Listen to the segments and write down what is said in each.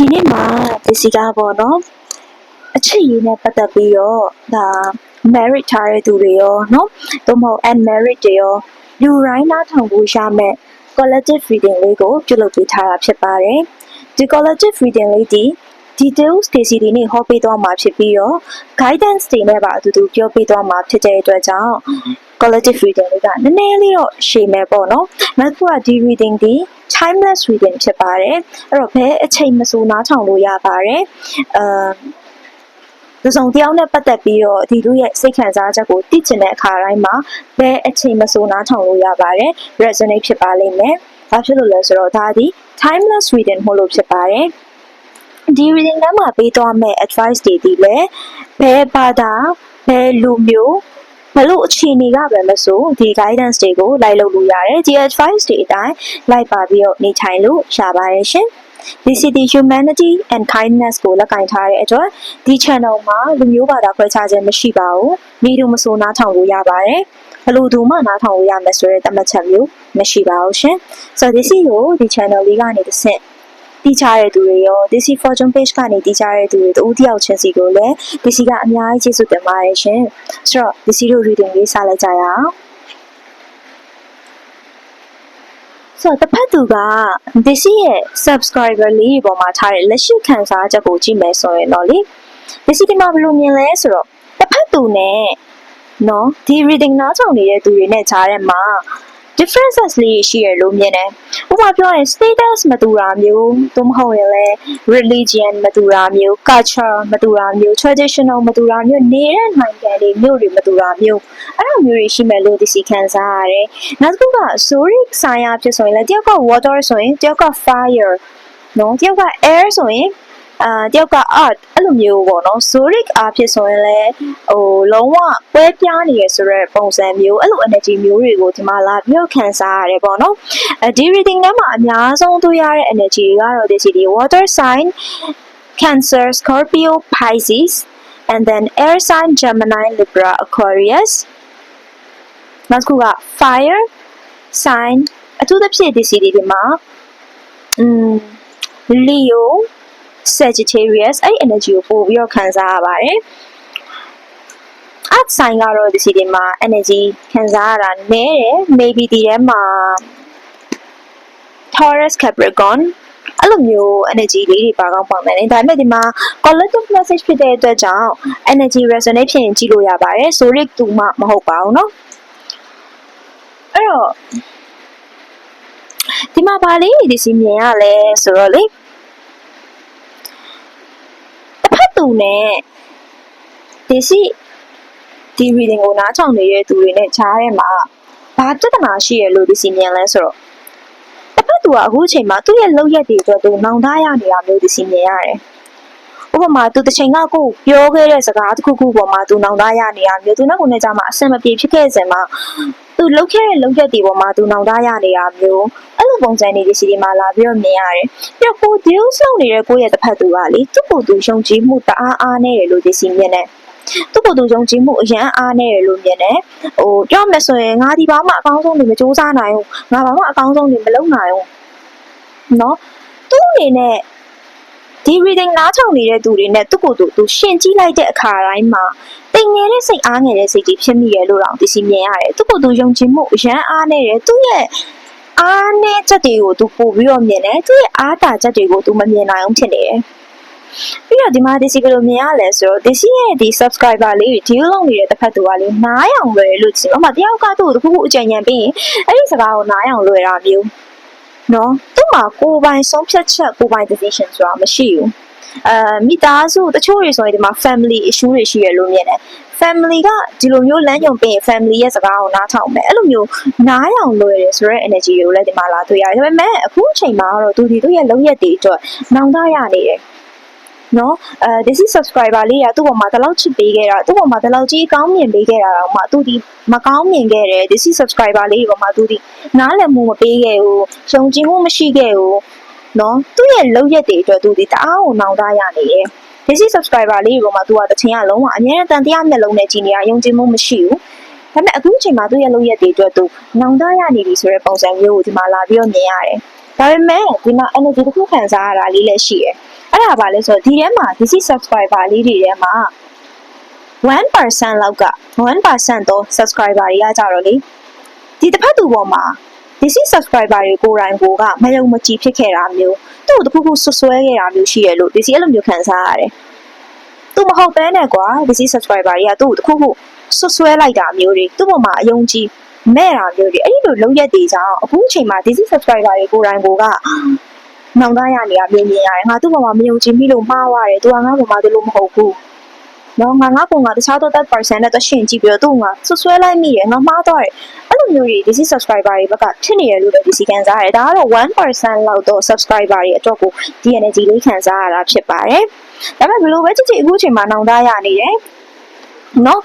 ဒီနေ့မှာဒီစီကားပေါ့နော်အချစ်ရည်နဲ့ပတ်သက်ပြီးတော့ဒါ merit ထားတဲ့သူတွေရောနော်သို့မဟုတ် unmerit တွေရောလူတိုင်းနားထောင်ဖို့ရမယ် collective reading လေးကိုပြုလုပ်ပေးထားတာဖြစ်ပါတယ်ဒီ collective reading လေးဒီ details တွေစီဒီနေ့ဟောပေးသွားမှာဖြစ်ပြီးတော့ guidance တွေနဲ့ပါအတူတူပြောပေးသွားမှာဖြစ်တဲ့အတွက်ကြောင့် collective reading လေးကနည်းနည်းလေးတော့ရှည်မယ်ပေါ့နော်နောက်တစ်ခုကဒီ reading ဒီ timeless reading ဖြစ်ပါတယ်အဲ့တော့ဘယ်အချိန်မဆိုနားထောင်လို့ရပါတယ်အာဒီဆောင်တရားနဲ့ပတ်သက်ပြီးတော့ဒီလူရဲ့စိတ်ခံစားချက်ကိုသိချင်တဲ့အခါတိုင်းမှာဘယ်အချိန်မဆိုနားထောင်လို့ရပါတယ် resonate ဖြစ်ပါလိမ့်မယ်။ဘာဖြစ်လို့လဲဆိုတော့ဒါဒီ timeless reading မို့လို့ဖြစ်ပါတယ်။ဒီ reading ထဲမှာပေးသွားမယ့် advice တွေဒီလည်းဘယ်ဘာသာဘယ်လူမျိုး ဘလို့အခြေအနေကပဲမဆိုဒီ guidance တွေကိုလိုက်လုပ်လို့ရတယ်ဒီ advice တွေအတိုင်းလိုက်ပါပြီးတော့နေထိုင်လို့ရပါတယ်ရှင် DCD Humanity and Kindness ကိုလက်ကင်ထားတဲ့အတွက်ဒီ channel မှာလူမျိုးဘာသာခွဲခြားခြင်းမရှိပါဘူး။မိသူမဆိုနားထောင်လို့ရပါတယ်။ဘလို့သူမှနားထောင်လို့ရမယ်ဆိုတဲ့သတ်မှတ်ချက်မျိုးမရှိပါဘူးရှင်။ So this ကိုဒီ channel လေးကနေတစ်ဆင့် တီးချတဲ့သူတွေရော DC Fortune Page ကနေတီးချတဲ့သူတွေတူတယောက်ချင်းစီကိုလည်း DC ကအများကြီးကျေးဇူးတင်ပါတယ်ရှင်။ဆိုတော့ DC တို့ reading လေးစလိုက်ကြရအောင်။ဆိုတော့တစ်ဖက်သူကဒီစီရဲ့ subscriber လေးတွေပေါ်မှာထားတဲ့လက်ရှိခံစားချက်ကိုကြည့်မယ်ဆိုရင်တော့လေဒီစီဒီမှာဘယ်လိုမြင်လဲဆိုတော့တစ်ဖက်သူနဲ့နော်ဒီ reading နားထောင်နေတဲ့သူတွေနဲ့ကြားထဲမှာ differences လေးရှိရလို့မြင်တယ်။ဥပမာပြောရင် status မတူတာမျိုးသို့မဟုတ်ရင်လည်း religion မတူတာမျိုး culture မတူတာမျိုး traditional မတူတာမျိုးနေတဲ့နိုင်ငံတွေမျိုးတွေမတူတာမျိုးအဲ့လိုမျိုးတွေရှိမယ်လို့ဒီစီခံစားရတယ်။နောက်တစ်ခုက zodiac sign အဖြစ်ဆိုရင်လည်းတယောက်က water ဆိုရင်တယောက်က fire နော်တယောက်က air ဆိုရင် အာတယောက်က art အဲ့လိုမျိုးပေါ့နော် zodiac အားဖြစ်ဆိုရင်လည်းဟိုလုံးဝပွဲပြားနေရဆိုတဲ့ပုံစံမျိုးအဲ့လို energy မျိုးတွေကိုဒီမှာလာပြီးတော့ခံစားရတယ်ပေါ့နော်အဲဒီ reading ထဲမှာအများဆုံးတွေ့ရတဲ့ energy တွေကတော့ဒီစီဒီ water sign cancer scorpio pisces and then air sign gemini libra aquarius နောက်တစ်ခုက fire sign အထူးသဖြင့်ဒီစီဒီတွေမှာอืม leo Sagittarius အဲ့ဒီ energy ကိုပို့ပြီးတော့ခံစားရပါတယ်။ art sign ကတော့ဒီစီဒီမှာ energy ခံစားရတာနည်းတယ် maybe ဒီထဲမှာ Taurus Capricorn အဲ့လိုမျိုး energy လေးတွေပါကောင်းပါမယ်။ဒါပေမဲ့ဒီမှာ collective message ဖြစ်တဲ့အတွက်ကြောင့် energy resonate ဖြစ်ရင်ကြည့်လို့ရပါတယ်။ zodiac တူမှမဟုတ်ပါဘူးเนาะ။အဲ့တော့ဒီမှာပါလေဒီစီမြင်ရလဲဆိုတော့လေ သူနဲ့ဒီစီဒီ reading ကိုနားထောင်နေတဲ့သူတွေနဲ့ကြားထဲမှာဘာပြဿနာရှိရလို့ဒီစီမြင်လဲဆိုတော့တစ်ဖက်သူကအခုအချိန်မှာသူ့ရဲ့လောက်ရက်တွေအတွက်သူနောင်တရနေတာမျိုးဒီစီမြင်ရတယ် ဥပမာသူတစ်ချိန်ကကိုပြောခဲ့တဲ့စကားတစ်ခုခုပေါ်မှာသူနောင်တရနေတာမျိုးသူနောက်ကိုနေကြမှာအဆင်မပြေဖြစ်ခဲ့စင်မှာသူလှုပ်ခဲ့တဲ့လှုပ်ရက်တွေပေါ်မှာသူနောင်တရနေတာမျိုးအဲ့လိုပုံစံတွေဒီစီဒီမှာလာပြီးတော့မြင်ရတယ်ပြကိုဒီဥဆောင်နေတဲ့ကိုရဲ့တစ်ဖက်သူကလေသူ့ကိုယ်သူယုံကြည်မှုတအားအားနဲ့တယ်လို့ဒီစီမြင်တယ်သူ့ကိုယ်သူယုံကြည်မှုအရန်အားနဲ့တယ်လို့မြင်တယ်ဟိုပြောမယ်ဆိုရင်ငါဒီဘာမှအကောင်းဆုံးတွေမစူးစမ်းနိုင်ဘူးငါဘာမှအကောင်းဆုံးတွေမလုပ်နိုင်ဘူးနော်သူ့အနေနဲ့ ဒီ reading နားထောင်နေတဲ့သူတွေနဲ့သူ့ကိုယ်သူသူရှင်းကြည့်လိုက်တဲ့အခါတိုင်းမှာတိမ်ငယ်တဲ့စိတ်အားငယ်တဲ့စိတ်ကြီးဖြစ်မိရလို့တော့ဒီစီမြင်ရတယ်သူ့ကိုယ်သူယုံကြည်မှုအရန်အားနေတယ်သူ့ရဲ့အားနည်းချက်တွေကိုသူပို့ပြီးတော့မြင်တယ်သူ့ရဲ့အားတာချက်တွေကိုသူမမြင်နိုင်အောင်ဖြစ်နေတယ်ပြီးတော့ဒီမှာဒီစီကလိုမြင်ရလဲဆိုတော့ဒီစီရဲ့ဒီ subscriber လေးတွေ deal လုပ်နေတဲ့တစ်ဖက်သူကလေနားရောင်လွယ်လို့ချင်တော့မှတယောက်ကသူ့ကိုတစ်ခုခုအကြံဉာဏ်ပေးရင်အဲ့ဒီစကားကိုနားရောင်လွယ်တာမျိုး နော်သူ့မှာကိုယ်ပိုင်ဆုံးဖြတ်ချက်ကိုယ်ပိုင် decision ဆိုတာမရှိဘူးအဲမိသားစုတချို့တွေဆိုရင်ဒီမှာ family issue တွေရှိရလို့မြင်တယ် family ကဒီလိုမျိုးလမ်းညွန်ပေးရင် family ရဲ့စကားကိုနားထောင်မယ်အဲ့လိုမျိုးနားရောင်လွယ်တယ်ဆိုတော့ energy ကိုလည်းဒီမှာလာတွေ့ရတယ်ဒါပေမဲ့အခုအချိန်မှာတော့သူဒီသူ့ရဲ့လုံရက်တွေအတွက်နောင်တရနေတယ် နော်အဲဒီစီ subscriber လေးကသူ့ပေါ်မှာတလောက်ချစ်ပေးခဲ့တာသူ့ပေါ်မှာတလောက်ကြီးကောင်းမြင်ပေးခဲ့တာတော့မှသူဒီမကောင်းမြင်ခဲ့တယ်ဒီစီ subscriber လေးပေါ်မှာသူဒီနားလည်မှုမပေးခဲ့ဘူးယုံကြည်မှုမရှိခဲ့ဘူးနော်သူ့ရဲ့လုံရက်တွေအတွက်သူဒီတအားကိုနောင်တရနေတယ်ဒီစီ subscriber လေးပေါ်မှာသူကတချင်ကလုံးဝအများနဲ့တန်တရားမျက်လုံးနဲ့ကြည်နေတာယုံကြည်မှုမရှိဘူးဒါပေမဲ့အခုအချိန်မှာသူ့ရဲ့လုံရက်တွေအတွက်သူနောင်တရနေပြီဆိုတဲ့ပုံစံမျိုးကိုဒီမှာလာပြီးတော့မြင်ရတယ်ဒါပေမဲ့ဒီမှာ energy တစ်ခုခံစားရတာလေးလည်းရှိတယ်။ အဲဒါပါလဲဆိုတော့ဒီထဲမှာ DC subscriber လေးတွေထဲမှာ1%လောက်က1%တော့ subscriber တွေကကြတော့လေဒီတစ်ဖက်သူပေါ်မှာ DC subscriber တွေကိုယ်တိုင်ကိုကမယုံမကြည်ဖြစ်ခဲ့တာမျိုးသူ့ကိုတစ်ခုခုဆွဆွဲခဲ့တာမျိုးရှိရလို့ DC အဲ့လိုမျိုးခံစားရတယ်။သူမဟုတ်ဘဲနဲ့ကွာ DC subscriber တွေကသူ့ကိုတစ်ခုခုဆွဆွဲလိုက်တာမျိုးတွေသူ့ပေါ်မှာအယုံကြည်မဲ့တာမျိုးတွေအဲ့ဒီလိုလုံးရက်တွေကြောင့်အခုအချိန်မှာ DC subscriber တွေကိုယ်တိုင်ကိုက နောင်တရနေတာမြင်မြင်ရတယ်။ငါသူ့ပေါ်မှာမယုံကြည်မိလို့မှားသွားတယ်။သူကငါ့ပေါ်မှာဒီလိုမဟုတ်ဘူး။နော်ငါငါပုံကတခြားသော that person နဲ့တရှင်ကြည့်ပြီးတော့သူ့ကဆွဆွဲလိုက်မိတယ်ငါမှားသွားတယ်အဲ့လိုမျိုးတွေ DC subscriber တွေဘက်ကဖြစ်နေတယ်လို့လည်း DC ခံစားရတယ်ဒါကတော့1%လောက်တော့ subscriber တွေအတွက်ကို DNG လေးခံစားရတာဖြစ်ပါတယ်ဒါပေမဲ့ဘယ်လိုပဲကြည့်ကြည့်အခုအချိန်မှာနောင်တရနေတယ်နော်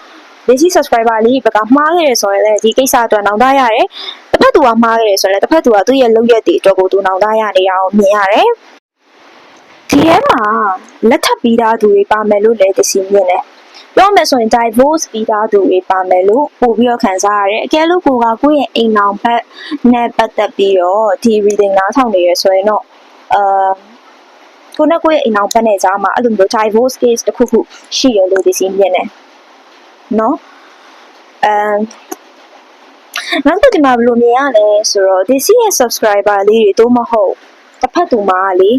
DC subscriber လေးဘက်ကမှားခဲ့ရဆိုရင်လည်းဒီကိစ္စအတွက်နောင်တရတယ်တစ်ဖက်သူကမှားခဲ့ရဆိုရင်လည်းတစ်ဖက်သူကသူ့ရဲ့လုပ်ရက်တွေအတွက်ကိုသူနောင်တရနေတာကိုမြင်ရတယ်ဒီထဲမှာလက်ထပ်ပြီးသားသူတွေပါမယ်လို့လည်း DC မြင်တယ်ပြောမယ်ဆိုရင် divorce ပြီးသားသူတွေပါမယ်လို့ပို့ပြီးတော့ခံစားရတယ်အကယ်လို့ကိုကကိုယ့်ရဲ့အိမ်အောင်ဘက်နဲ့ပတ်သက်ပြီးတော့ဒီ reading နားထောင်နေရဆိုရင်တော့အာကိုနဲ့ကိုယ့်ရဲ့အိမ်အောင်ဘက်နဲ့ကြားမှာအဲ့လိုမျိုး divorce case တစ်ခုခုရှိရလို့ဒီစီမြင်တယ် နော်အမ်နောက်တစ်ခုဒီမှာဘယ်လိုမြင်ရလဲဆိုတော့ဒီစီရဲ့ subscriber လေးတွေတော့မဟုတ်တစ်ဖက်သူမှာလေ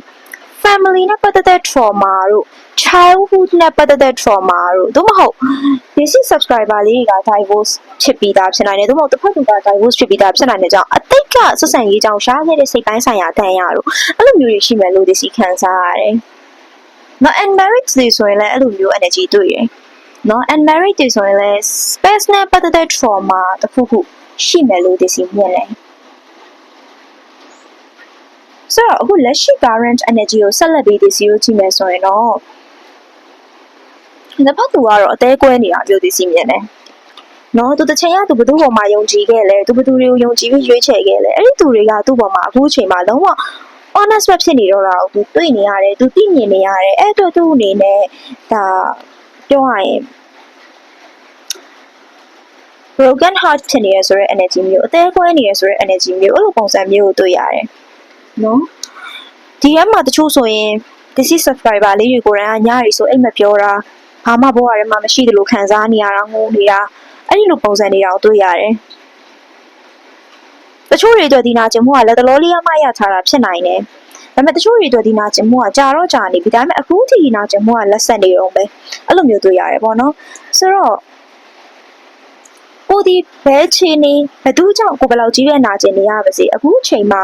family နဲ့ပတ်သက်တဲ့ trauma တို့ childhood နဲ့ပတ်သက်တဲ့ trauma တို့သို့မဟုတ် basic subscriber လေးတွေက divorce ဖြစ်ပြီးသားဖြစ်နိုင်တယ်သို့မဟုတ်တစ်ဖက်သူက divorce ဖြစ်ပြီးသားဖြစ်နိုင်တဲ့ကြောင့်အတိတ်ကဆက်ဆံရေးကြောင့်ရှားခဲ့တဲ့စိတ်ပိုင်းဆိုင်ရာတန်ရတို့အဲ့လိုမျိုးတွေရှိမယ်လို့ဒီစီခံစားရတယ်။နော် and marriage တွေဆိုရင်လည်းအဲ့လိုမျိုး energy တွေ့ရယ်။ နော် and marriage တွေဆိုရင်လည်း space နဲ့ပတ်သက်တဲ့ trauma တစ်ခုခုရှိမယ်လို့ဒီစီမြင်တယ်။ဆိုတော့အခုလက်ရှိ current energy ကိုဆက်လက်ပြီးဒီစီကိုကြည့်မယ်ဆိုရင်တော့တစ်ဖက်သူကတော့အသေးကွဲနေတာမျိုးဒီစီမြင်တယ်။နော်သူတစ်ချိန်ကသူဘယ်သူ့ပေါ်မှာယုံကြည်ခဲ့လဲသူဘယ်သူတွေကိုယုံကြည်ပြီးရွေးချယ်ခဲ့လဲအဲ့ဒီသူတွေကသူ့ပေါ်မှာအခုအချိန်မှာလုံးဝ honest ပဲဖြစ်နေတော့တာကိုသူတွေ့နေရတယ်သူသိမြင်နေရတယ်အဲ့တော့သူ့အနေနဲ့ဒါ ပြောရရင် broken heart ဖြစ်နေရဆိုတဲ့ energy မျိုးအသေးကွဲနေရဆိုတဲ့ energy မျိုးအဲ့လိုပုံစံမျိုးကိုတွေ့ရတယ်နော်ဒီထဲမှာတချို့ဆိုရင် DC subscriber လေးတွေကိုယ်တိုင်ကညရီဆိုအိတ်မပြောတာဘာမှဘောရထဲမှာမရှိသလိုခံစားနေရတာငိုနေတာအဲ့ဒီလိုပုံစံတွေတောင်တွေ့ရတယ်တချို့တွေအတွက်ဒီနာကျင်မှုကလက်တလောလေးအမရထားတာဖြစ်နိုင်တယ် ဒါပေမဲ့တချို့တွေအတွက်ဒီနာကျင်မှုကကြာတော့ကြာနေပြီဒါပေမဲ့အခုထိဒီနာကျင်မှုကလက်ဆက်နေတော့ပဲအဲ့လိုမျိုးတွေ့ရတယ်ပေါ့နော်ဆိုတော့ကိုဒီဘဲချီနေဘသူကြောင့်ကိုဘယ်လောက်ကြီးတဲ့နာကျင်နေရပါစေအခုချိန်မှာ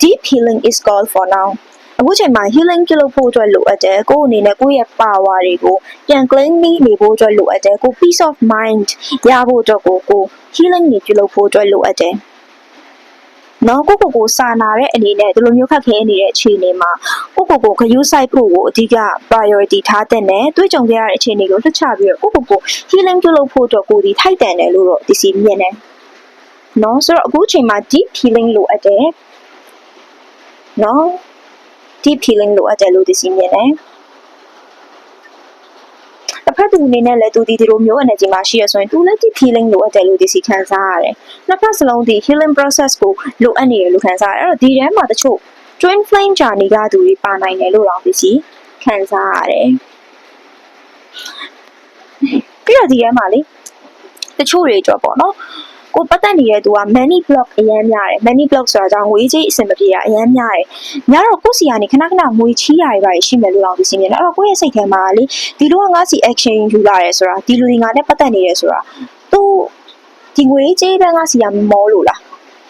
deep healing is called for now အခုချိန်မှာ healing ပြုလုပ်ဖို့အတွက်လိုအပ်တယ်ကိုယ့်အနေနဲ့ကိုယ့်ရဲ့ power တွေကိုပြန် claim နေဖို့အတွက်လိုအပ်တယ်ကို peace of mind ရဖို့အတွက်ကိုကို healing တွေပြုလုပ်ဖို့အတွက်လိုအပ်တယ် နော်ကိုကိုကိုစာနာတဲ့အနေနဲ့ဒီလိုမျိုးခက်ခဲနေတဲ့အခြေအနေမှာကိုကိုကိုဂရုစိုက်ဖို့ကိုအဓိက priority ထားတဲ့နဲ့တွေးကြုံခဲ့ရတဲ့အခြေအနေကိုလွှတ်ချပြီးတော့ကိုကိုကို healing ပြုလုပ်ဖို့အတွက်ကိုဒီထိုက်တန်တယ်လို့တော့ဒီစီမြင်တယ်နော်ဆိုတော့အခုချိန်မှာ deep healing လိုအပ်တယ်နော် deep healing လိုအပ်တယ်လို့ဒီစီမြင်တယ် တစ်ဖက်သူအနေနဲ့လည်းသူဒီဒီလိုမျိုး energy မှာရှိရဆိုရင်သူလည်း deep healing လိုအပ်တယ်လို့ဒီစီခံစားရတယ်နှစ်ဖက်စလုံးဒီ healing process ကိုလိုအပ်နေတယ်လို့ခံစားရတယ်အဲ့တော့ဒီထဲမှာတချို့ twin flame journey ကသူတွေပါနိုင်တယ်လို့တော့ဒီစီခံစားရတယ်ပြီးတော့ဒီထဲမှာလေတချို့တွေကြောပေါ့နော် ကိုပတ်သက်နေတဲ့သူက many block အရန်များတယ် many block ဆိုတာကြောင့်ငွေကြေးအဆင်မပြေတာအရန်များတယ်။များတော့ကိုယ့်စီကနေခဏခဏငွေချီးရတွေပါရှိမယ်လို့တော့သိစီမြင်တယ်။အဲ့တော့ကိုယ့်ရဲ့စိတ်ထဲမှာလေဒီလိုကငါစီ action ယူလာတယ်ဆိုတာဒီလူတွေငါနဲ့ပတ်သက်နေတယ်ဆိုတာသူဒီငွေကြေးပဲငါစီကမောလို့လား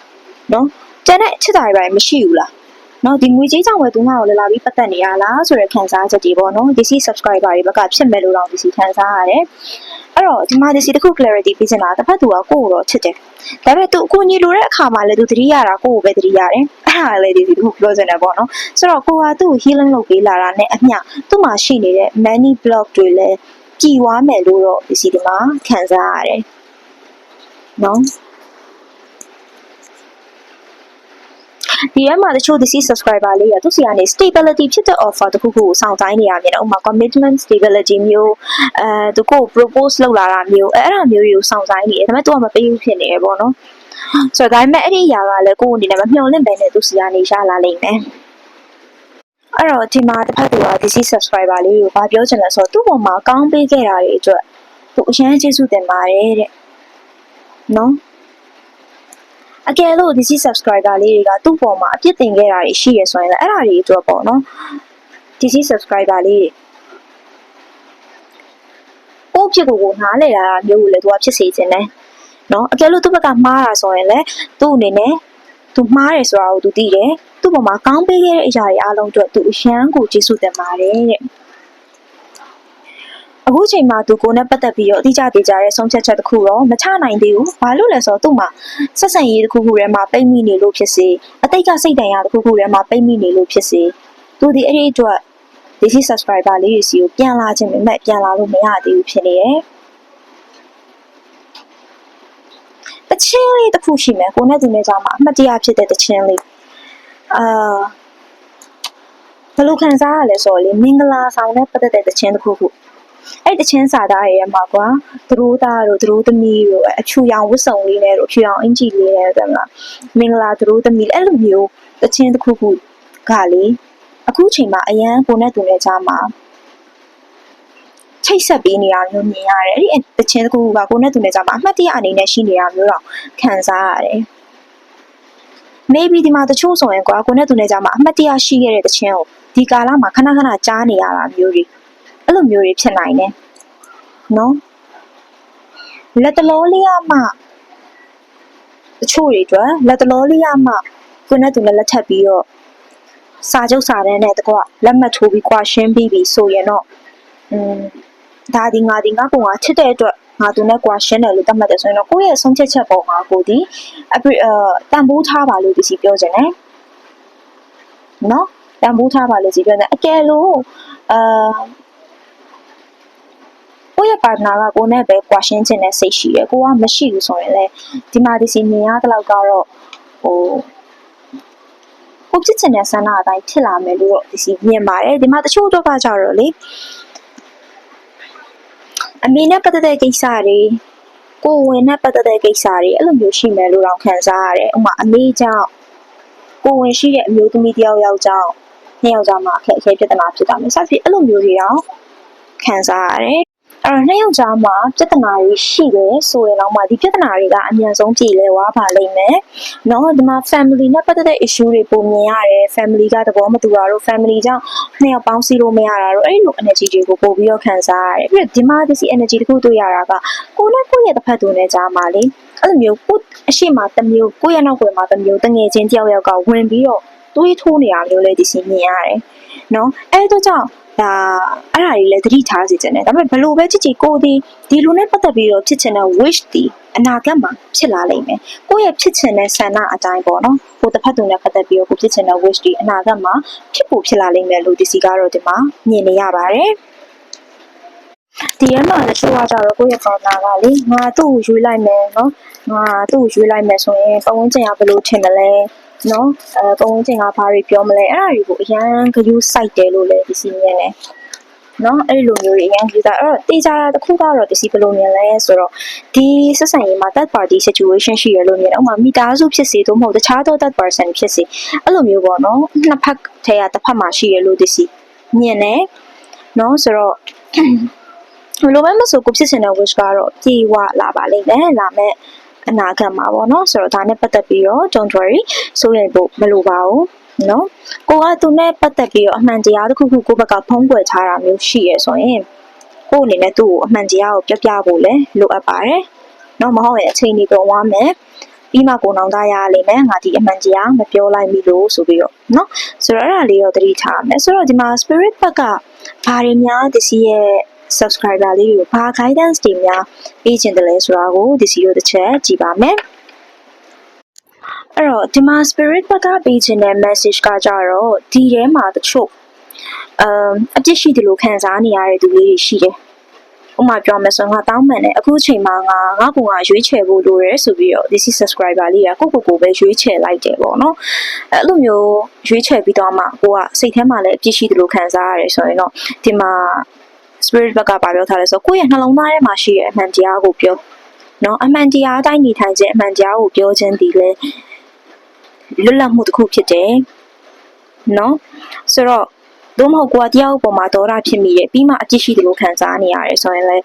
။နော်။ကျန်တဲ့ချစ်တာတွေပါမရှိဘူးလား။ နော်ဒီငွေကြေးကြောင့်ပဲသူငါ့ကိုလာလာပြီးပတ်သက်နေရလားဆိုတဲ့ခံစားချက်တွေပေါ့နော်။ DC subscriber တွေဘက်ကဖြစ်မယ်လို့တော့ DC ခံစားရတယ်။အဲ့တော့ဒီမှာဒီစီတစ်ခု clarity ပေးချင်တာတစ်ဖက်သူကကိုယ့်ကိုတော့ချစ်တယ်ဒါပေမဲ့သူအကူအညီလိုတဲ့အခါမှာလည်းသူသတိရတာကိုယ့်ကိုပဲသတိရတယ်အဲ့ဒါလည်းဒီဒီတစ်ခုပြောချင်တယ်ပေါ့နော်ဆိုတော့ကိုကသူ့ကို healing လုပ်ပေးလာတာနဲ့အမျှသူ့မှာရှိနေတဲ့ many block တွေလည်းကြည်ဝါမယ်လို့တော့ဒီစီဒီမှာခံစားရတယ်နော် ဒီထဲမှာတချို့ DC subscriber လေးရသူစီကနေ stability ဖြစ်တဲ့ offer တခုခုကိုစောင့်တိုင်းနေရမြင်တယ်ဥပမာ commitment stability မျိုးအဲသူကို propose လုပ်လာတာမျိုးအဲအဲ့ဒါမျိုးတွေကိုစောင့်တိုင်းနေတယ်ဒါပေမဲ့သူကမပေးဘူးဖြစ်နေရပေါ့နော်ဆိုတော့ဒါပေမဲ့အဲ့ဒီຢာကလည်းကိုယ့်အနေနဲ့မမျှော်လင့်ပဲနဲ့သူစီကနေရလာလိမ့်မယ်အဲ့တော့ဒီမှာတစ်ဖက်သူက DC subscriber လေးကိုဘာပြောချင်လဲဆိုတော့သူ့ပေါ်မှာကောင်းပေးခဲ့တာတွေအတွက်သူအရင်ကျေးဇူးတင်ပါတယ်တဲ့နော် အကယ်လို့ DC subscriber လေးတွေကသူ့ပေါ်မှာအပြစ်တင်ခဲ့တာတွေရှိရဆိုရင်လည်းအဲ့ဒါတွေအတွက်ပေါ့နော် DC subscriber လေးတွေကိုယ့်ဖြစ်ကိုယ်ကိုနားလဲတာမျိုးကိုလည်းသူကဖြစ်စေခြင်းနဲ့နော်အကယ်လို့သူ့ဘက်ကမှားတာဆိုရင်လည်းသူ့အနေနဲ့သူမှားတယ်ဆိုတာကိုသူသိတယ်သူ့ပေါ်မှာကောင်းပေးခဲ့တဲ့အရာတွေအားလုံးအတွက်သူအရန်ကိုကျေးဇူးတင်ပါတယ်တဲ့ အခုချိန်မှာသူကိုယ်နဲ့ပတ်သက်ပြီးတော့အတိအကျသေးကြတဲ့ဆုံးဖြတ်ချက်တစ်ခုတော့မချနိုင်သေးဘူး။ဘာလို့လဲဆိုတော့သူ့မှာဆက်ဆံရေးတစ်ခုခုထဲမှာပိတ်မိနေလို့ဖြစ်စေအတိတ်ကစိတ်တန်ရာတစ်ခုခုထဲမှာပိတ်မိနေလို့ဖြစ်စေသူဒီအဲ့ဒီအတွက် DC subscriber လေးတွေစီကိုပြန်လာခြင်းပေမဲ့ပြန်လာလို့မရသေးဘူးဖြစ်နေတယ်။တချင်းလေးတစ်ခုရှိမယ်ကိုနဲ့သူနဲ့ကြားမှာအမှတ်တရဖြစ်တဲ့တချင်းလေးအာဘယ်လိုခံစားရလဲဆိုတော့လေမင်္ဂလာဆောင်နဲ့ပတ်သက်တဲ့တချင်းတစ်ခုခု အဲ့တချင်းစာသားရဲ့မှာကွာသူတို့သားတို့သူတို့သမီးတို့အချူရောင်ဝတ်စုံလေးနဲ့တို့အချူရောင်အင်ဂျီလေးနဲ့တဲ့မလားမင်္ဂလာသူတို့သမီးအဲ့လိုမျိုးတချင်းတစ်ခုခုကလေအခုချိန်မှာအရန်ကိုနဲ့သူနဲ့ကြားမှာချိတ်ဆက်ပေးနေတာမျိုးမြင်ရတယ်အဲ့ဒီတချင်းတစ်ခုခုကကိုနဲ့သူနဲ့ကြားမှာအမှတ်တရအနေနဲ့ရှိနေတာမျိုးတော့ခံစားရတယ် maybe ဒီမှာတချို့ဆိုရင်ကွာကိုနဲ့သူနဲ့ကြားမှာအမှတ်တရရှိခဲ့တဲ့တခြင်းကိုဒီကာလမှာခဏခဏကြားနေရတာမျိုးတွေ အဲ့လိုမျိုးတွေဖြစ်နိုင်တယ်နော်လက်တလောလေးရမှတချို့တွေအတွက်လက်တလောလေးရမှကိုနဲ့သူနဲ့လက်ထပ်ပြီးတော့စာချုပ်စာတမ်းနဲ့တကွလက်မှတ်ထိုးပြီးကွာရှင်းပြီးပြီဆိုရင်တော့อืมဒါဒီငါဒီငါကောင်ကချစ်တဲ့အတွက်ငါသူနဲ့ကွာရှင်းတယ်လို့သတ်မှတ်တယ်ဆိုရင်တော့ကိုယ့်ရဲ့ဆုံးဖြတ်ချက်ပေါ်မှာကိုဒီအပအတန်ဖိုးထားပါလို့ဒီစီပြောချင်တယ်နော်တန်ဖိုးထားပါလို့ဒီပြောတယ်အကယ်လို့အာ ကိုယ့်ရဲ့ partner ကကိုယ်နဲ့ပဲကွာရှင်းခြင်းနဲ့စိတ်ရှိရယ်ကိုကမရှိဘူးဆိုရင်လေဒီမှာဒီစီမြင်ရတဲ့လောက်ကတော့ဟိုကိုဖြစ်ချင်တဲ့ဆန္ဒအတိုင်းဖြစ်လာမယ်လို့တော့ဒီစီမြင်ပါတယ်ဒီမှာတချို့တော့ကကြတော့လေအမေနဲ့ပတ်သက်တဲ့ကိစ္စတွေကိုယ်ဝင်နဲ့ပတ်သက်တဲ့ကိစ္စတွေအဲ့လိုမျိုးရှိမယ်လို့တော့ခံစားရတယ်ဥပမာအမေကြောင့်ကိုယ်ဝင်ရှိတဲ့အမျိုးသမီးတစ်ယောက်ယောက်ကြောင့်နှစ်ယောက်ကြောင့်မှအခက်အခဲပြဿနာဖြစ်တာမျိုးစသဖြင့်အဲ့လိုမျိုးတွေတော့ခံစားရတယ် အဲ့တော့နှစ်ယောက်ကြားမှာပြဿနာတွေရှိတယ်ဆိုရင်တော့မှဒီပြဿနာတွေကအများဆုံးပြည်လဲဝါပါလိမ့်မယ်။နော်ဒီမှာ family နဲ့ပတ်သက်တဲ့ issue တွေပုံမြင်ရတယ်။ family ကသဘောမတူတာတို့ family ကြောင့်နှစ်ယောက်ပေါင်းစည်းလို့မရတာတို့အဲ့ဒီလို energy တွေကိုပို့ပြီးတော့ခံစားရတယ်။ပြီးတော့ဒီမှာဒီစီ energy တခုတွေ့ရတာကကိုယ်နဲ့ကိုယ့်ရဲ့တစ်ဖက်သူနဲ့ကြားမှာလေအဲ့လိုမျိုးကိုယ့်အရှိမတစ်မျိုးကိုယ့်ရဲ့နောက်ွယ်မှာတစ်မျိုးတငယ်ချင်းတယောက်ယောက်ကဝင်ပြီးတော့တွေးထိုးနေတာမျိုးလေးဒီစီမြင်ရတယ်။နော်အဲ့ဒါကြောင့် ဒါအဲ့ဒါကြီးလည်းသတိထားစီခြင်းတယ်ဒါပေမဲ့ဘလို့ပဲကြည့်ကြည့်ကိုဒီဒီလူနဲ့ပတ်သက်ပြီးတော့ဖြစ်ချင်တဲ့ wish ဒီအနာဂတ်မှာဖြစ်လာလိမ့်မယ်ကိုယ့်ရဲ့ဖြစ်ချင်တဲ့ဆန္ဒအတိုင်းပေါ့နော်ကိုတစ်ဖက်သူနဲ့ပတ်သက်ပြီးတော့ကိုဖြစ်ချင်တဲ့ wish ဒီအနာဂတ်မှာဖြစ်ဖို့ဖြစ်လာလိမ့်မယ်လို့ဒီစီကတော့ဒီမှာမြင်နေရပါတယ်ဒီရမှာတချို့ကကြတော့ကိုယ့်ရဲ့ partner ကလေငါသူ့ကိုရွေးလိုက်မယ်နော်ငါသူ့ကိုရွေးလိုက်မယ်ဆိုရင်ပတ်ဝန်းကျင်ကဘယ်လိုထင်မလဲ နော်အဲပတ်ဝန်းကျင်ကဘာတွေပြောမလဲအဲ့ဒါတွေကိုအရန်ဂရုစိုက်တယ်လို့လည်းဒီစီမြင်တယ်နော်အဲ့လိုမျိုးတွေအရင်ကြည့်တာအဲ့တော့တေးကြတာတစ်ခုကတော့ဒီစီဘယ်လိုမြင်လဲဆိုတော့ဒီဆက်ဆံရေးမှာ third party situation ရှိရလို့မြင်တယ်ဥပမာမိသားစုဖြစ်စေသို့မဟုတ်တခြားသော third person ဖြစ်စေအဲ့လိုမျိုးပေါ့နော်နှစ်ဖက်ထဲကတစ်ဖက်မှာရှိရလို့ဒီစီမြင်တယ်နော်ဆိုတော့ဘယ်လိုပဲမဆိုကိုဖြစ်စင်တဲ့ wish ကတော့ပြေဝလာပါလိမ့်မယ်လာမဲ့ အနာဂတ်မှာပေါ့နော်ဆိုတော့ဒါနဲ့ပတ်သက်ပြီးတော့ don't worry စိုးရိမ်ဖို့မလိုပါဘူးနော်ကိုကသူနဲ့ပတ်သက်ပြီးတော့အမှန်တရားတစ်ခုခုကိုယ့်ဘက်ကဖုံးကွယ်ထားတာမျိုးရှိရဆိုရင်ကိုယ့်အနေနဲ့သူ့ကိုအမှန်တရားကိုပြပြဖို့လည်းလိုအပ်ပါတယ်နော်မဟုတ်ရင်အချိန်ကြီးတော့ဝမ်းမယ်ပြီးမှကိုနောင်သားရလိမ့်မယ်ငါဒီအမှန်တရားမပြောလိုက်မိလို့ဆိုပြီးတော့เนาะဆိုတော့အဲ့ဒါလေးတော့သတိထားမယ်ဆိုတော့ဒီမှာ spirit ဘက်ကဘာတွေများဒီစီရဲ့ subscriber လေးတွေကိုဘာ guidance တွေများပေးခြင်းတယ်လဲဆိုတာကိုဒီစီတို့တစ်ချက်ကြည့်ပါမယ်အဲ့တော့ဒီမှာ spirit ဘက်ကပေးခြင်းတဲ့ message ကကြတော့ဒီထဲမှာတချို့အမ်အပြစ်ရှိတယ်လို့ခံစားနေရတဲ့သူလေးတွေရှိတယ်ဥပမာပြောမယ်ဆိုရင်ငါတောင်းပန်တယ်အခုချိန်မှာငါငါကငါရွေးချယ်ဖို့လိုရဲဆိုပြီးတော့ this is subscriber လေးကကိုကိုကိုပဲရွေးချယ်လိုက်တယ်ပေါ့နော်အဲ့လိုမျိုးရွေးချယ်ပြီးတော့မှကိုကစိတ်ထဲမှာလည်းအပြစ်ရှိတယ်လို့ခံစားရတယ်ဆိုရင်တော့ဒီမှာ spirit ဘက်ကပါပြောထားလဲဆိုကိုယ့်ရဲ့နှလုံးသားထဲမှာရှိတဲ့အမှန်တရားကိုပြောနော်အမှန်တရားအတိုင်းနေထိုင်ခြင်းအမှန်တရားကိုပြောခြင်းဒီလေလွတ်လပ်မှုတစ်ခုဖြစ်တယ်နော်ဆိုတော့သို့မဟုတ်ကိုကတရားဥပမာဒေါသဖြစ်မိတယ်ပြီးမှအပြစ်ရှိတယ်လို့ခံစားနေရတယ်ဆိုရင်လည်း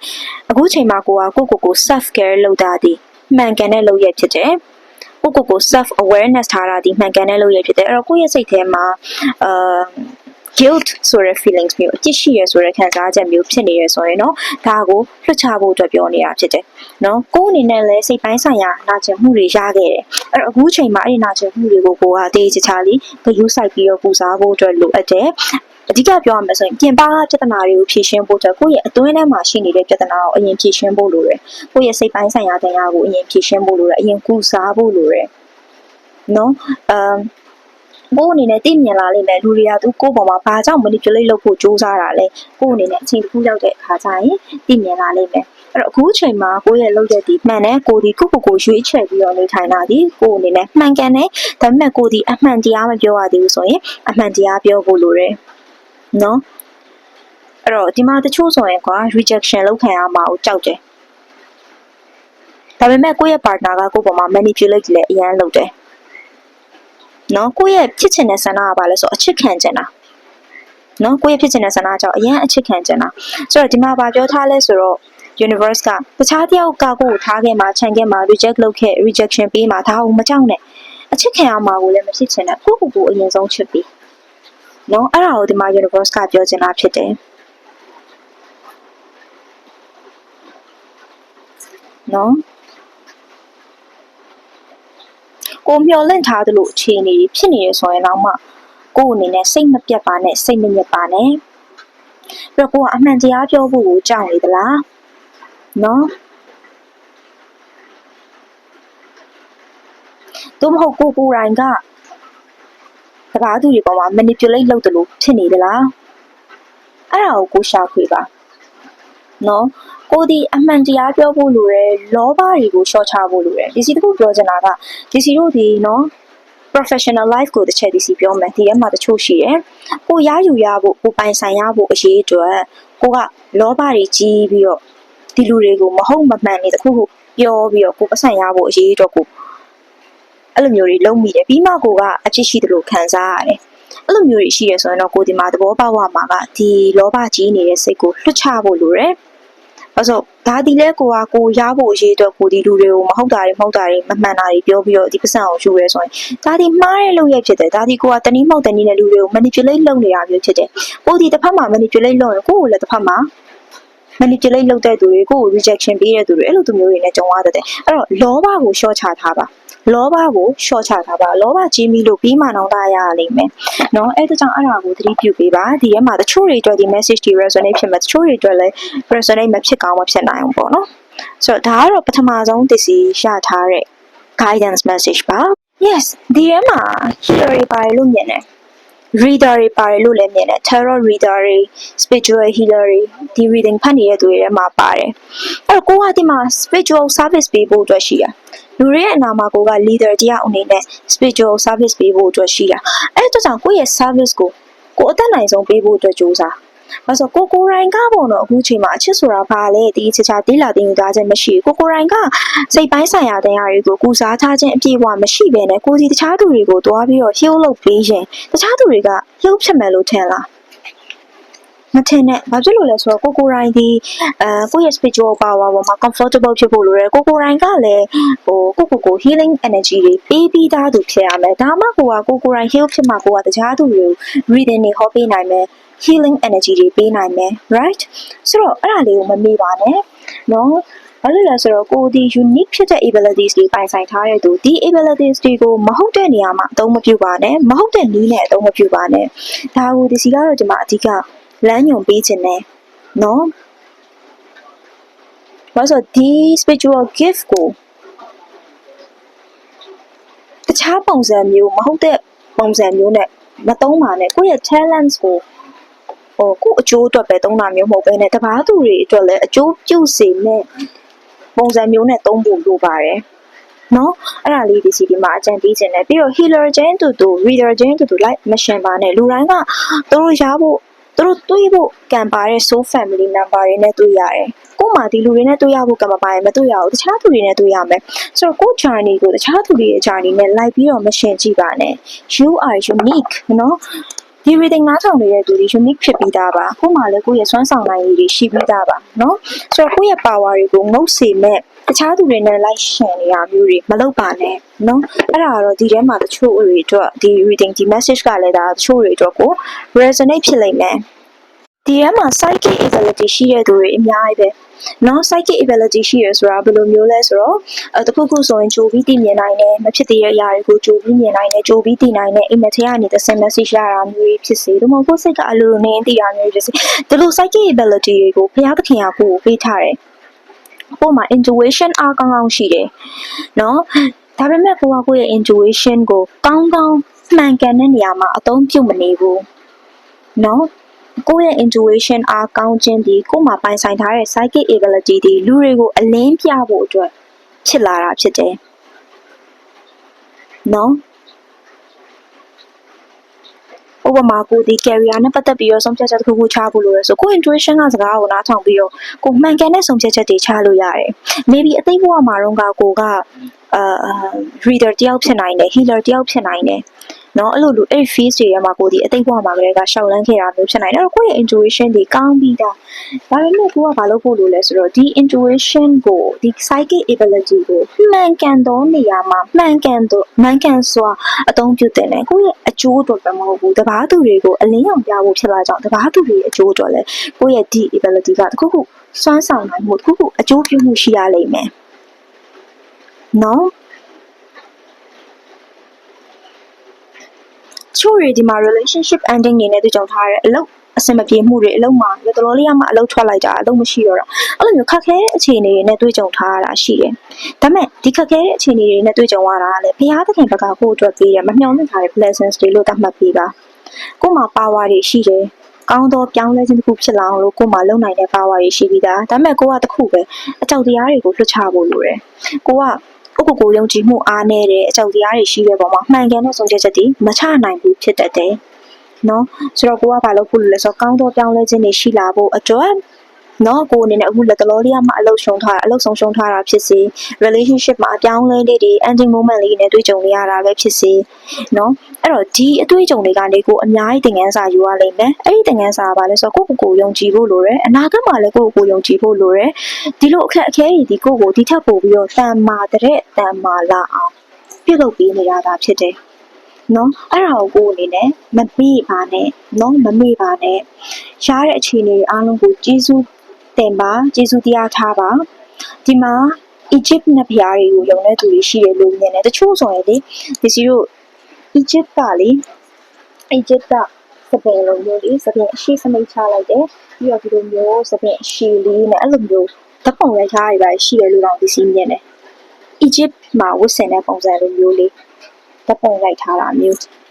အခုချိန်မှာကိုကကိုကိုကို self care လုပ်တာဒီမှန်ကန်တဲ့လုပ်ရဖြစ်တယ်ကိုကိုကို self awareness ထားတာဒီမှန်ကန်တဲ့လုပ်ရဖြစ်တယ်အဲ့တော့ကိုယ့်ရဲ့စိတ်ထဲမှာအာ guilt ဆိုတဲ့ feelings မျိုးအကျစ်ရှိရဆိုတဲ့ခံစားချက်မျိုးဖြစ်နေရဆိုရင်တော့ဒါကိုလွှတ်ချဖို့အတွက်ပြောနေတာဖြစ်တယ်နော်ကိုယ်အနေနဲ့လည်းစိတ်ပိုင်းဆိုင်ရာနာကျင်မှုတွေရခဲ့တယ်အဲ့တော့အခုချိန်မှာအဲ့ဒီနာကျင်မှုတွေကိုကိုကတေးချချာလေးဂရုစိုက်ပြီးတော့ပူစားဖို့အတွက်လိုအပ်တယ်အဓိကပြောရမယ်ဆိုရင်ပြင်ပပြဿနာတွေကိုဖြေရှင်းဖို့အတွက်ကိုယ့်ရဲ့အတွင်းထဲမှာရှိနေတဲ့ပြဿနာကိုအရင်ဖြေရှင်းဖို့လိုတယ်။ကိုယ့်ရဲ့စိတ်ပိုင်းဆိုင်ရာတရားကိုအရင်ဖြေရှင်းဖို့လိုတယ်။အရင်ကုစားဖို့လိုတယ်။နော်အမ် ကိုယ်အနေနဲ့သိမြင်လာလိမ့်မယ်လူတွေကသူကိုယ့်ပေါ်မှာဘာကြောင့် manipulate လုပ်ဖို့ကြိုးစားတာလဲကိုယ့်အနေနဲ့အချိန်တစ်ခုရောက်တဲ့အခါကျရင်သိမြင်လာလိမ့်မယ်အဲ့တော့အခုချိန်မှာကိုယ့်ရဲ့လုပ်တဲ့ဒီမှန်တဲ့ကိုယ်ဒီကိုယ့်ကိုယ်ကိုရွေးချယ်ပြီးတော့နေထိုင်တာဒီကိုယ့်အနေနဲ့မှန်ကန်တယ်ဒါပေမဲ့ကိုယ်ဒီအမှန်တရားမပြောရသေးဘူးဆိုရင်အမှန်တရားပြောဖို့လိုတယ်နော်အဲ့တော့ဒီမှာတချို့ဆိုရင်ကွာ rejection လုပ်ခံရမှာကိုကြောက်တယ်ဒါပေမဲ့ကိုယ့်ရဲ့ partner ကကိုယ့်ပေါ်မှာ manipulate လည်းအရန်လုပ်တယ် နော်ကိုယ့်ရဲ့ဖြစ်ချင်တဲ့ဆန္ဒကဘာလဲဆိုအချစ်ခံချင်တာနော်ကိုယ့်ရဲ့ဖြစ်ချင်တဲ့ဆန္ဒကြောင့်အရန်အချစ်ခံချင်တာဆိုတော့ဒီမှာဗာပြောထားလဲဆိုတော့ universe ကတခြားတယောက်ကကိုယ့်ကိုထားခဲ့မှာခြံခဲ့မှာ reject လုပ်ခဲ့ rejection ပေးမှာဒါကိုမကြောက်နဲ့အချစ်ခံရမှာကိုလည်းမဖြစ်ချင်တဲ့ကိုယ့်ကိုယ်ကိုအရင်ဆုံးချစ်ပြီးနော်အဲ့ဒါကိုဒီမှာ universe ကပြောချင်တာဖြစ်တယ်နော် ကိုမျောလင့်ထားသလိုအခြေအနေတွေဖြစ်နေရဆိုရင်တော့မှကိုယ့်အနေနဲ့စိတ်မပြတ်ပါနဲ့စိတ်မညစ်ပါနဲ့ပြီးတော့ကိုကအမှန်တရားပြောဖို့ကိုကြောက်နေသလားနော်သို့မဟုတ်ကိုကိုယ်တိုင်ကတကားသူတွေပေါ်မှာ manipulate လုပ်တယ်လို့ဖြစ်နေသလားအဲ့ဒါကိုကိုရှာဖွေပါ နော်ကိုဒီအမှန်တရားပြောဖို့လိုတယ်လောဘတွေကိုရှော့ချဖို့လိုတယ်ဒီစီတခုပြောချင်တာကဒီစီတို့ဒီနော် professional life ကိုတစ်ချက်ဒီစီပြောမယ်ဒီထဲမှာတချို့ရှိတယ်ကိုရယူရဖို့ကိုပိုင်ဆိုင်ရဖို့အရေးအတွက်ကိုကလောဘတွေကြီးပြီးတော့ဒီလူတွေကိုမဟုတ်မမှန်နေတခုခုပြောပြီးတော့ကိုပတ်ဆိုင်ရဖို့အရေးအတွက်ကိုအဲ့လိုမျိုးတွေလုံးမိတယ်ပြီးမှကိုကအချစ်ရှိတယ်လို့ခံစားရတယ် အဲ့လိုမျိုးတွေရှိရဆိုရင်တော့ကိုဒီမှာသဘောပေါက်ရမှာကဒီလောဘကြီးနေတဲ့စိတ်ကိုလွှတ်ချဖို့လိုတယ်အဲ့ဆိုဒါဒီလဲကိုကကိုရဖို့အရေးအတွက်ကိုဒီလူတွေကိုမဟုတ်တာတွေမဟုတ်တာတွေမမှန်တာတွေပြောပြီးတော့ဒီပစံအောင်ယူရဲဆိုရင်ဒါဒီမှားတဲ့လုပ်ရဖြစ်တယ်ဒါဒီကိုကတနည်းမဟုတ်တနည်းနဲ့လူတွေကို manipulate လုပ်နေတာမျိုးဖြစ်တယ်ကိုဒီတစ်ဖက်မှာ manipulate လုပ်ရင်ကိုကိုလည်းတစ်ဖက်မှာ manipulate လုပ်တဲ့သူတွေကို rejection ပေးတဲ့သူတွေအဲ့လိုသူမျိုးတွေနဲ့ကြုံရတတ်တယ်အဲ့တော့လောဘကိုရှော့ချထားပါ လောဘကိုရှော့ချထားပါလောဘကြီးမိလို့ပြီးမှနောင်တရရလိမ့်မယ်เนาะအဲ့ဒါကြောင့်အဲ့ဒါကိုသတိပြုပေးပါဒီထဲမှာတချို့တွေအတွက်ဒီ message တွေ resonate ဖြစ်မှာတချို့တွေအတွက်လည်း resonate မဖြစ်ကောင်းမဖြစ်နိုင်ဘူးပေါ့နော်ဆိုတော့ဒါကတော့ပထမဆုံးသစ္စည်းရထားတဲ့ guidance message ပါ yes ဒီထဲမှာ theory ပါတယ်လို့မြင်တယ် reader တွေပါတယ်လို့လည်းမြင်တယ် tarot reader တွေ spiritual healer တွေဒီ reading ဖတ်နေတဲ့သူတွေထဲမှာပါတယ်အဲ့တော့ကိုကဒီမှာ spiritual service ပေးဖို့အတွက်ရှိတာ လူတွေရဲ့အနာမှာကိုက leader တရားအနေနဲ့ spiritual service ပေးဖို့အတွက်ရှိတာအဲ့ဒါကြောင့်ကိုယ့်ရဲ့ service ကိုကိုအသက်နိုင်ဆုံးပေးဖို့အတွက်ကြိုးစား။အဲဆိုကိုကိုရိုင်းကပေါ့နော်အခုချိန်မှာအချစ်ဆိုတာဘာလဲဒီချစ်ချာတီးလာတင်ယူသားခြင်းမရှိဘူးကိုကိုရိုင်းကစိတ်ပိုင်းဆိုင်ရာတရားတွေကိုကုစားထားခြင်းအပြည့်အဝမရှိဘဲနဲ့ကိုစီတခြားသူတွေကိုတွားပြီးတော့ heal လုပ်ပေးရင်တခြားသူတွေက heal ဖြစ်မယ်လို့ထင်လား မထင်နဲ့ဘာဖြစ်လို့လဲဆိုတော့ကိုကိုတိုင်းဒီအဲကိုရဲ့ spiritual power ပေါ်မှာ comfortable ဖြစ်ဖို့လိုတယ်ကိုကိုတိုင်းကလည်းဟိုကိုကိုကို healing energy တွေပေးပြီးသားသူဖြစ်ရမယ်ဒါမှကိုကကိုကိုတိုင်း heal ဖြစ်မှာကိုကတခြားသူတွေကို reading တွေဟောပေးနိုင်မယ် healing energy တွေပေးနိုင်မယ် right ဆိုတော့အဲ့ဒါလေးကိုမမေ့ပါနဲ့နော်ဘာလို့လဲဆိုတော့ကိုဒီ unique ဖြစ်တဲ့ abilities တွေပိုင်ဆိုင်ထားတဲ့သူဒီ abilities တွေကိုမဟုတ်တဲ့နေရာမှာအသုံးမပြုပါနဲ့မဟုတ်တဲ့နည်းနဲ့အသုံးမပြုပါနဲ့ဒါကိုဒီစီကတော့ဒီမှာအဓိက လမ်းညွန်ပေးခြင်းနဲ့နော်ဘာလို့ဒီ spiritual gift ကိုတခြားပုံစံမျိုးမဟုတ်တဲ့ပုံစံမျိုးနဲ့မသုံးပါနဲ့ကိုယ့်ရဲ့ challenge ကိုဟိုကို့အကျိုးအတွက်ပဲသုံးတာမျိုးမဟုတ်ဘဲနဲ့တဘာသူတွေအတွက်လည်းအကျိုးပြုစေမဲ့ပုံစံမျိုးနဲ့သုံးဖို့လိုပါတယ်နော်အဲ့ဒါလေးဒီစီဒီမှာအကြံပေးခြင်းနဲ့ပြီးတော့ healer ချင်းတူတူ reader ချင်းတူတူ like မရှင်ပါနဲ့လူတိုင်းကသူတို့ရဖို့ သူတို့တွေးဖို့ကံပါတဲ့ soul family member တွေနဲ့တွေ့ရတယ်ကို့မှာဒီလူတွေနဲ့တွေ့ရဖို့ကံမပါရင်မတွေ့ရဘူးတခြားသူတွေနဲ့တွေ့ရမယ်ဆိုတော့ကို့ journey ကိုတခြားသူတွေရဲ့ journey နဲ့ like ပြီးတော့မရှင်ကြည့်ပါနဲ့ you are unique နော် ဒီ reading နားထောင်နေတဲ့သူတွေ unique ဖြစ်ပြီးသားပါကို့မှာလည်းကိုယ့်ရဲ့စွမ်းဆောင်နိုင်ရည်တွေရှိပြီးသားပါเนาะဆိုတော့ကိုယ့်ရဲ့ power တွေကိုငုတ်စေမဲ့တခြားသူတွေနဲ့လိုက်ရှင်နေရမျိုးတွေမလုပ်ပါနဲ့เนาะအဲ့ဒါကတော့ဒီထဲမှာတချို့တွေအတွက်ဒီ reading ဒီ message ကလည်းဒါတချို့တွေအတွက်ကို resonate ဖြစ်လိမ့်မယ် ဒီထဲမှာ psychic ability ရှိတဲ့သူတွေအများကြီးပဲနော် psychic ability ရှိရဆိုတာဘယ်လိုမျိုးလဲဆိုတော့အဲတခုခုဆိုရင်ကြိုပြီးသိမြင်နိုင်တယ်မဖြစ်သေးတဲ့အရာတွေကိုကြိုပြီးမြင်နိုင်တယ်ကြိုပြီးသိနိုင်တယ်အိမ်မက်ထဲကနေသစင် message ရတာမျိုးတွေဖြစ်စေဒါမှမဟုတ်ကိုယ်စိတ်ကအလိုလိုနေသိတာမျိုးတွေဖြစ်စေဒီလို psychic ability တွေကိုဘုရားသခင်ကကိုယ်ကိုပေးထားတယ်ကိုယ်မှာ intuition အားကောင်းကောင်းရှိတယ်နော်ဒါပေမဲ့ကိုကကိုယ့်ရဲ့ intuition ကိုကောင်းကောင်းမှန်ကန်တဲ့နေရာမှာအသုံးပြုမနေဘူးနော် ကိုယ့်ရဲ့ intuition အားကောင်းခြင်းဒီကိုယ်မှာပိုင်ဆိုင်ထားတဲ့ psychic ability ဒီလူတွေကိုအလင်းပြဖို့အတွက်ဖြစ်လာတာဖြစ်တယ်နော်ဥပမာကိုဒီ career နဲ့ပတ်သက်ပြီးတော့ဆုံးဖြတ်ချက်တစ်ခုခုချဖို့လိုရဆိုကိုယ့် intuition ကစကားကိုနားထောင်ပြီးတော့ကိုမှန်ကန်တဲ့ဆုံးဖြတ်ချက်တွေချလို့ရတယ် maybe အသိဘဝမှာတော့ကကိုကအာ reader တယောက်ဖြစ်နိုင်တယ် healer တယောက်ဖြစ်နိုင်တယ် နော်အဲ့လိုလူအဲ့ phase တွေထဲမှာကိုဒီအသိဘဝမှာကလေးကရှောက်လန်းခဲ့တာမျိုးဖြစ်နိုင်တယ်အဲ့တော့ကိုယ့်ရဲ့ intuition တွေကောင်းပြီးသားဒါပေမဲ့ကိုကဘာလုပ်ဖို့လိုလဲဆိုတော့ဒီ intuition ကိုဒီ psychic ability ကိုမှန်ကန်သောနေရာမှာမှန်ကန်သောမှန်ကန်စွာအသုံးပြုတင်တယ်ကိုယ့်ရဲ့အကျိုးအတွက်ပဲမဟုတ်ဘူးတဘာသူတွေကိုအလင်းရောင်ပြဖို့ဖြစ်လာကြောင်းတဘာသူတွေအကျိုးအတွက်လဲကိုယ့်ရဲ့ဒီ ability ကတခုခုစွမ်းဆောင်နိုင်မှုတခုခုအကျိုးပြုမှုရှိရလိမ့်မယ်နော် ချို့တွေဒီမှာ relationship ending နေနဲ့တွေ့ကြုံထားတဲ့အလုပ်အဆင်မပြေမှုတွေအလုပ်မှာရတတော်လေးရမှအလုပ်ထွက်လိုက်တာအလုပ်မရှိတော့တာအဲ့လိုမျိုးခက်ခဲတဲ့အခြေအနေတွေနဲ့တွေ့ကြုံထားရတာရှိတယ်ဒါပေမဲ့ဒီခက်ခဲတဲ့အခြေအနေတွေနဲ့တွေ့ကြုံရတာကလည်းဘုရားသခင်ဘက်ကကိုယ့်အတွက်ပေးတယ်မမျှော်လင့်ထားတဲ့ blessings တွေလို့သတ်မှတ်ပေးပါကိုယ်မှာ power တွေရှိတယ်ကောင်းသောပြောင်းလဲခြင်းတစ်ခုဖြစ်လာအောင်လို့ကိုယ်မှာလုံနိုင်တဲ့ power တွေရှိပြီးသားဒါပေမဲ့ကိုကတခုပဲအကြောက်တရားတွေကိုလွှတ်ချဖို့လိုတယ်ကိုက ကိုကိုကိုယုံကြည်မှုအားနည်းတဲ့အကြောက်တရားတွေရှိတဲ့ပုံမှာမှန်ကန်တဲ့ဆုံးဖြတ်ချက်တွေမချနိုင်ဘူးဖြစ်တတ်တယ်။နော်ဆိုတော့ကိုကဘာလို့ဖို့လို့လဲဆိုတော့ကောင်းသောပြောင်းလဲခြင်းတွေရှိလာဖို့အတွက် နော်ကိုအနေနဲ့အခုလက်တလောလေးကမှအလုပ်ရှုံထားအလုပ်ဆုံးရှုံးထားတာဖြစ်စေ relationship မှာအပြောင်းလဲလေးတွေ ending moment လေးတွေနဲ့တွေ့ကြုံနေရတာပဲဖြစ်စေနော်အဲ့တော့ဒီအတွေ့အကြုံတွေကနေကိုအများကြီးသင်ခန်းစာယူရလိမ့်မယ်အဲ့ဒီသင်ခန်းစာကဘာလဲဆိုတော့ကိုကိုကိုယုံကြည်ဖို့လိုတယ်အနာဂတ်မှာလည်းကိုကိုယုံကြည်ဖို့လိုတယ်ဒီလိုအခက်အခဲတွေဒီကိုကိုဒီထက်ပိုပြီးတော့တန်မာတဲ့တန်မာလာအောင်ပြုလုပ်ပေးနေရတာဖြစ်တယ်နော်အဲ့ဒါကိုကိုအနေနဲ့မမေ့ပါနဲ့နော်မမေ့ပါနဲ့ရတဲ့အခြေအနေတွေအားလုံးကိုကျေးဇူး တင်ပါကျေးဇူးတရားထားပါဒီမှာ Egypt နဲ့ဘုရားတွေကိုယုံတဲ့သူတွေရှိတယ်လို့မြင်တယ်တချို့ဆိုရင်လေဒီစီတို့ Egypt ကလေ Egypt ကစပင်လိုမျိုးလေစပင်အရှိစမိတ်ချလိုက်တယ်ပြီးတော့ဒီလိုမျိုးစပင်အရှိလေးနဲ့အဲ့လိုမျိုးဓပုံရိုက်ထားရပါရှိတယ်လို့တော့ဒီစီမြင်တယ် Egypt မှာဝတ်ဆင်တဲ့ပုံစံလိုမျိုးလေးဓပုံရိုက်ထားတာမျိုးอืม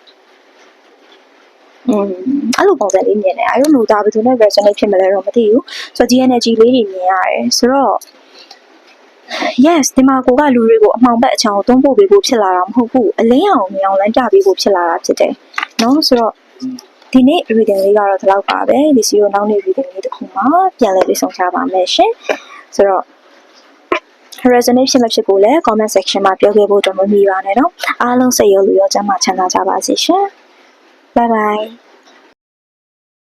အဲ့လိုပုံစံလေးမြင်တယ်အဲ့လိုလို့ဒါဘယ်သူနဲ့ resonate ဖြစ်မလဲတော့မသိဘူးဆိုတော့ GNG လေးတွေမြင်ရတယ်ဆိုတော့ yes ဒီမှာကိုကလူတွေကိုအမှောင်ဘက်အချောင်ကိုသုံးဖို့ပေးဖို့ဖြစ်လာတာမဟုတ်ဘူးအလင်းအောင်မြင်အောင်လမ်းပြပေးဖို့ဖြစ်လာတာဖြစ်တယ်နော်ဆိုတော့ဒီနေ့ reading လေးကတော့ဒီလောက်ပါပဲဒီစီကိုနောက်နေ့ reading လေးတစ်ခုမှပြန်လည်ပြီးဆုံးချပါမယ်ရှင်ဆိုတော့ resonate ဖြစ်မဖြစ်ကိုလည်း comment section မှာပြောခဲ့ဖို့တော့မမီပါနဲ့နော်အားလုံးစိတ်ရောလူရောကျမ်းမာချမ်းသာကြပါစေရှင် 拜拜。